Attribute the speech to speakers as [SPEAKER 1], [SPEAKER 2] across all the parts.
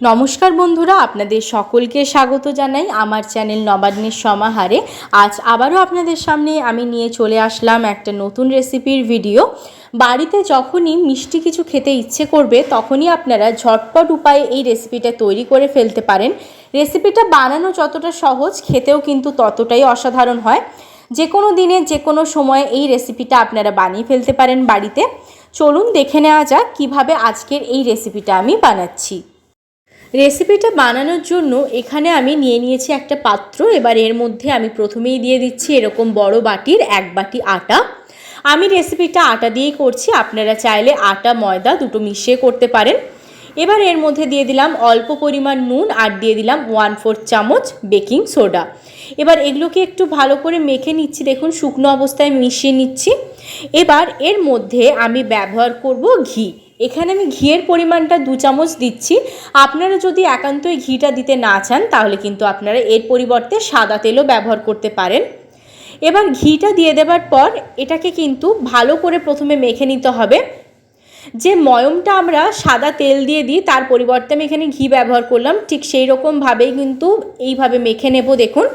[SPEAKER 1] নমস্কার বন্ধুরা, আপনাদের সকলকে স্বাগত জানাই আমার চ্যানেল নবান্নের সমাহারে। আজ আবারও আপনাদের সামনে আমি নিয়ে চলে আসলাম একটা নতুন রেসিপির ভিডিও। বাড়িতে যখনই মিষ্টি কিছু খেতে ইচ্ছে করবে, তখনই আপনারা ঝটপট উপায়ে এই রেসিপিটা তৈরি করে ফেলতে পারেন। রেসিপিটা বানানো যতটা সহজ, খেতেও কিন্তু ততটাই অসাধারণ হয়। যে কোনো দিনে যে কোনো সময়ে এই রেসিপিটা আপনারা বানিয়ে ফেলতে পারেন বাড়িতে। চলুন দেখে নেওয়া যাক কীভাবে আজকের এই রেসিপিটা আমি বানাচ্ছি। রেসিপিটা বানানোর জন্য এখানে আমি নিয়ে নিয়েছি একটা পাত্র। এবার এর মধ্যে আমি প্রথমেই দিয়ে দিচ্ছি এরকম বড় বাটির এক বাটি আটা। আমি রেসিপিটা আটা দিয়েই করছি। আপনারা চাইলে আটা, ময়দা দুটো মিশিয়ে করতে পারেন। এবার এর মধ্যে দিয়ে দিলাম অল্প পরিমাণ নুন আর দিয়ে দিলাম ওয়ান ফোর্থ চামচ বেকিং সোডা। এবার এগুলোকে একটু ভালো করে মেখে নিচ্ছি। দেখুন, শুকনো অবস্থায় মিশিয়ে নিচ্ছি। এবার এর মধ্যে আমি ব্যবহার করব ঘি। এখানে আমি ঘিয়ের পরিমাণটা দু চামচ দিচ্ছি। আপনারা যদি একান্তই ঘিটা দিতে না চান, তাহলে কিন্তু আপনারা এর পরিবর্তে সাদা তেলও ব্যবহার করতে পারেন। এবার ঘিটা দিয়ে দেবার পর এটাকে কিন্তু ভালো করে প্রথমে মেখে নিতে হবে। যে ময়মটা আমরা সাদা তেল দিয়ে দিই, তার পরিবর্তে আমি এখানে ঘি ব্যবহার করলাম। ঠিক সেই রকমভাবেই কিন্তু এইভাবে মেখে নেব, দেখুন।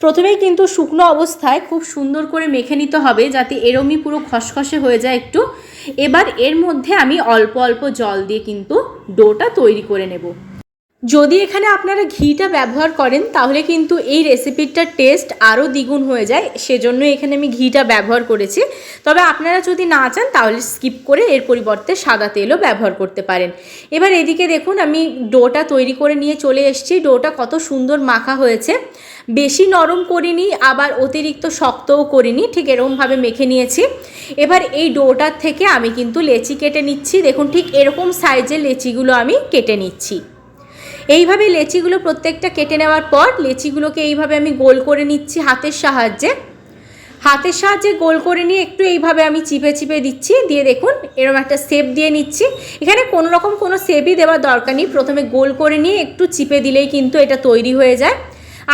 [SPEAKER 1] প্রথমেই কিন্তু শুকনো অবস্থায় খুব সুন্দর করে মেখে নিতে হবে যাতে এরমই পুরো খসখসে হয়ে যায় একটু। এবার এর মধ্যে আমি অল্প অল্প জল দিয়ে কিন্তু ডোটা তৈরি করে নেব। যদি এখানে আপনারা ঘিটা ব্যবহার করেন, তাহলে কিন্তু এই রেসিপিটার টেস্ট আরও দ্বিগুণ হয়ে যায়। সেজন্য এখানে আমি ঘিটা ব্যবহার করেছি। তবে আপনারা যদি না চান, তাহলে স্কিপ করে এর পরিবর্তে সাদা তেলও ব্যবহার করতে পারেন। এবার এদিকে দেখুন, আমি ডোটা তৈরি করে নিয়ে চলে এসেছি। ডোটা কত সুন্দর মাখা হয়েছে। বেশি নরম করিনি, আবার অতিরিক্ত শক্তও করিনি। ঠিক এরকমভাবে মেখে নিয়েছি। এবার এই ডোটার থেকে আমি কিন্তু লেচি কেটে নিচ্ছি। দেখুন, ঠিক এরকম সাইজের লেচিগুলো আমি কেটে নিচ্ছি। এইভাবে লেচিগুলো প্রত্যেকটা কেটে নেওয়ার পর লেচিগুলোকে এইভাবে আমি গোল করে নিচ্ছি হাতের সাহায্যে। হাতের সাহায্যে গোল করে নিয়ে একটু এইভাবে আমি চিপে চিপে দিচ্ছি। দিয়ে দেখুন এরকম একটা সেপ দিয়ে নিচ্ছি। এখানে কোনো রকম কোনো শেপই দেওয়ার দরকার নেই। প্রথমে গোল করে নিয়ে একটু চিপে দিলেই কিন্তু এটা তৈরি হয়ে যায়।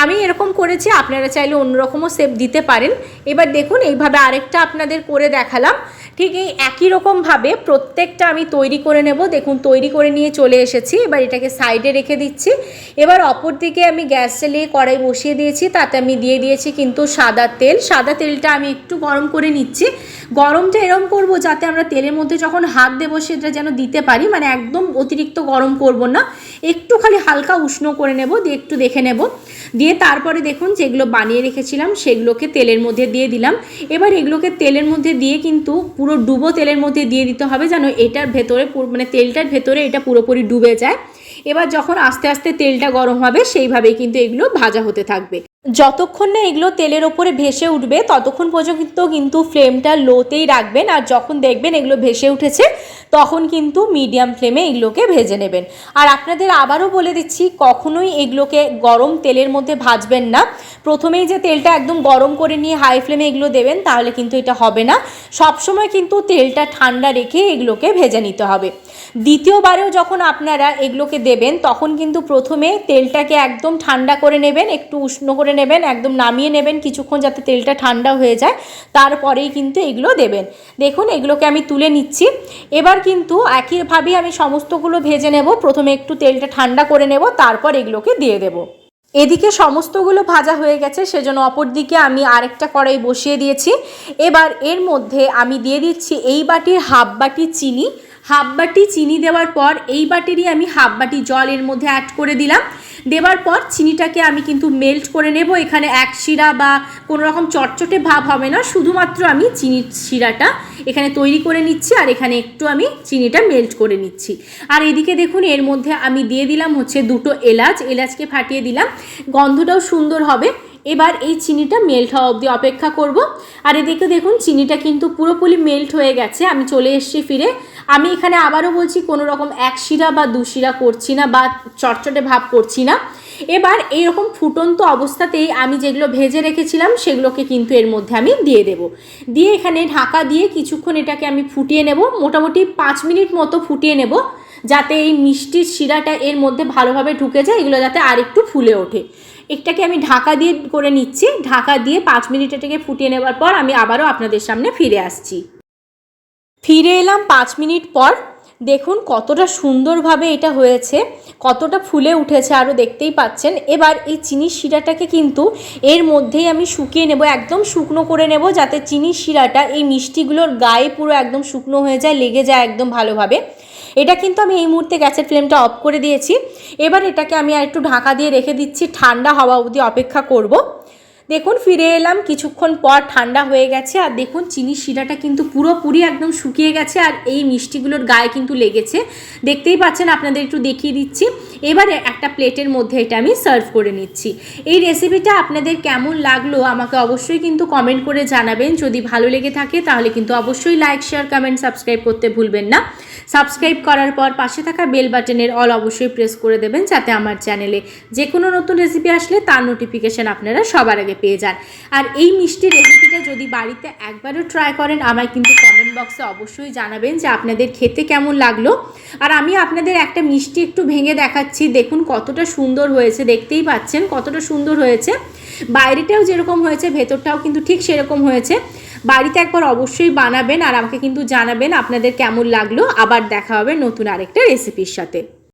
[SPEAKER 1] আমি এরকম করেছি, আপনারা চাইলে অন্যরকমও সেপ দিতে পারেন। এবার দেখুন, এইভাবে আরেকটা আপনাদের করে দেখালাম। ঠিক এই একই রকমভাবে প্রত্যেকটা আমি তৈরি করে নেব। দেখুন, তৈরি করে নিয়ে চলে এসেছি। এবার এটাকে সাইডে রেখে দিচ্ছি। এবার অপর দিকে আমি গ্যাস চালিয়ে কড়াই বসিয়ে দিয়েছি। তাতে আমি দিয়ে দিয়েছি কিন্তু সাদা তেল। সাদা তেলটা আমি একটু গরম করে নিচ্ছি। গরমটা এরম করব যাতে আমরা তেলের মধ্যে যখন হাত দেবো সেটা যেন দিতে পারি। মানে একদম অতিরিক্ত গরম করব না। একটু খালি হালকা উষ্ণ করে নেব, দিয়ে একটু দেখে নেব। দিয়ে তারপরে দেখুন, যেগুলো বানিয়ে রেখেছিলাম সেগুলোকে তেলের মধ্যে দিয়ে দিলাম। এবার এগুলোকে তেলের মধ্যে দিয়ে কিন্তু পুরো ডুবো তেলের মধ্যে দিয়ে দিতে হবে যেন এটার ভেতরে মানে তেলটার ভেতরে এটা পুরোপুরি ডুবে যায়। এবার যখন আস্তে আস্তে তেলটা গরম হবে, সেইভাবেই কিন্তু এগুলো ভাজা হতে থাকবে। যতক্ষণ না এগুলো তেলের ওপরে ভেসে উঠবে, ততক্ষণ পর্যন্ত কিন্তু ফ্লেমটা লোতেই রাখবেন আর যখন দেখবেন এগুলো ভেসে উঠেছে, তখন কিন্তু মিডিয়াম ফ্লেমে এগুলোকে ভেজে নেবেন। আর আপনাদের আবারও বলে দিচ্ছি, কখনোই এগুলোকে গরম তেলের মধ্যে ভাজবেন না। প্রথমেই যে তেলটা একদম গরম করে নিয়ে হাই ফ্লেমে এগুলো দেবেন, তাহলে কিন্তু এটা হবে না। সবসময় কিন্তু তেলটা ঠান্ডা রেখে এগুলোকে ভেজে নিতে হবে। দ্বিতীয়বারেও যখন আপনারা এগুলোকে দেবেন, তখন কিন্তু প্রথমে তেলটাকে একদম ঠান্ডা করে নেবেন, একটু উষ্ণ করে নেবেন, একদম নামিয়ে নেবেন কিছুক্ষণ যাতে তেলটা ঠান্ডা হয়ে যায়, তারপরেই কিন্তু এগুলো দেবেন। দেখুন, এগুলোকে আমি তুলে নিচ্ছি। এবার কিন্তু একইভাবেই আমি সমস্তগুলো ভেজে নেব। প্রথমে একটু তেলটা ঠান্ডা করে নেব, তারপর এগুলোকে দিয়ে দেবো। এদিকে সমস্তগুলো ভাজা হয়ে গেছে, সেজন্য অপর দিকে আমি আরেকটা কড়াই বসিয়ে দিয়েছি। এবার এর মধ্যে আমি দিয়ে দিচ্ছি এই বাটির হাফ বাটি চিনি। হাফ বাটি চিনি দেওয়ার পর এই বাটিরই আমি হাফ বাটি জল এর মধ্যে অ্যাড করে দিলাম। দেওয়ার পর চিনিটাকে আমি কিন্তু মেল্ট করে নেব। এখানে এক শিরা বা কোনো রকম চটচটে ভাব হবে না, শুধুমাত্র আমি চিনির শিরাটা এখানে তৈরি করে নিচ্ছি আর এখানে একটু আমি চিনিটা মেল্ট করে নিচ্ছি। আর এদিকে দেখুন, এর মধ্যে আমি দিয়ে দিলাম হচ্ছে দুটো এলাচ। এলাচকে ফাটিয়ে দিলাম। গন্ধটাও সুন্দর হবে। এবার এই চিনিটা মেল্ট হওয়া অবধি অপেক্ষা করব। আর এদিকে দেখুন, চিনিটা কিন্তু পুরোপুরি মেল্ট হয়ে গেছে। আমি চলে এসেছি ফিরে। আমি এখানে আবারও বলছি, কোনো রকম এক শিরা বা দু শিরা করছি না বা চটচটে ভাব করছি না। এবার এইরকম ফুটন্ত অবস্থাতেই আমি যেগুলো ভেজে রেখেছিলাম, সেগুলোকে কিন্তু এর মধ্যে আমি দিয়ে দেব। দিয়ে এখানে ঢাকা দিয়ে কিছুক্ষণ এটাকে আমি ফুটিয়ে নেব। মোটামুটি পাঁচ মিনিট মতো ফুটিয়ে নেব, যাতে এই মিষ্টির শিরাটা এর মধ্যে ভালোভাবে ঢুকে যায়। এগুলো যাতে আরেকটু ফুলে ওঠে। এটাকে আমি ঢাকা দিয়ে করে নিচ্ছি। ঢাকা দিয়ে পাঁচ মিনিট এটাকে ফুটিয়ে নেওয়ার পর আমি আবারও আপনাদের সামনে ফিরে আসছি। ফিরে এলাম পাঁচ মিনিট পর। দেখুন কতটা সুন্দরভাবে এটা হয়েছে, কতটা ফুলে উঠেছে আরও দেখতেই পাচ্ছেন। এবার এই চিনির শিরাটাকে কিন্তু এর মধ্যেই আমি শুকিয়ে নেব, একদম শুকনো করে নেব যাতে চিনির শিরাটা এই মিষ্টিগুলোর গায়ে পুরো একদম শুকনো হয়ে যায়, লেগে যায় একদম ভালোভাবে। এটা কিন্তু আমি এই মুহূর্তে গ্যাসের ফ্লেমটা অফ করে দিয়েছি। এবার এটাকে আমি আর একটু ঢাকা দিয়ে রেখে দিচ্ছি। ঠান্ডা হওয়া অবধি অপেক্ষা করব। দেখুন, ফিরে এলাম। কিছুক্ষণ পর ঠান্ডা হয়ে গেছে। আর দেখুন চিনির শিরাটা কিন্তু পুরোপুরি একদম শুকিয়ে গেছে আর এই মিষ্টিগুলোর গায়ে কিন্তু লেগেছে। দেখতেই পাচ্ছেন, আপনাদের একটু দেখিয়ে দিচ্ছি। এবারে একটা প্লেটের মধ্যে এটা আমি সার্ভ করে নিচ্ছি। এই রেসিপিটা আপনাদের কেমন লাগল আমাকে অবশ্যই কিন্তু কমেন্ট করে জানাবেন। যদি ভালো লেগে থাকে, তাহলে কিন্তু অবশ্যই লাইক, শেয়ার, কমেন্ট, সাবস্ক্রাইব করতে ভুলবেন না। সাবস্ক্রাইব করার পর পাশে থাকা বেল বাটনের অল অবশ্যই প্রেস করে দেবেন, যাতে আমার চ্যানেলে যে কোনো নতুন রেসিপি আসলে তার নোটিফিকেশান আপনারা সবার আগে পেয়ে যান। আর এই মিষ্টি রেসিপিটা যদি বাড়িতে একবারও ট্রাই করেন, আমায় কিন্তু কমেন্ট বক্সে অবশ্যই জানাবেন যে আপনাদের খেতে কেমন লাগল। আর আমি আপনাদের একটা মিষ্টি একটু ভেঙে দেখাচ্ছি। দেখুন কতটা সুন্দর হয়েছে, দেখতেই পাচ্ছেন কতটা সুন্দর হয়েছে। বাইরেটাও যেরকম হয়েছে, ভেতরটাও কিন্তু ঠিক সেরকম হয়েছে। বাড়িতে একবার অবশ্যই বানাবেন আর আমাকে কিন্তু জানাবেন আপনাদের কেমন লাগল। আবার দেখা হবে নতুন আরেকটা রেসিপির সাথে।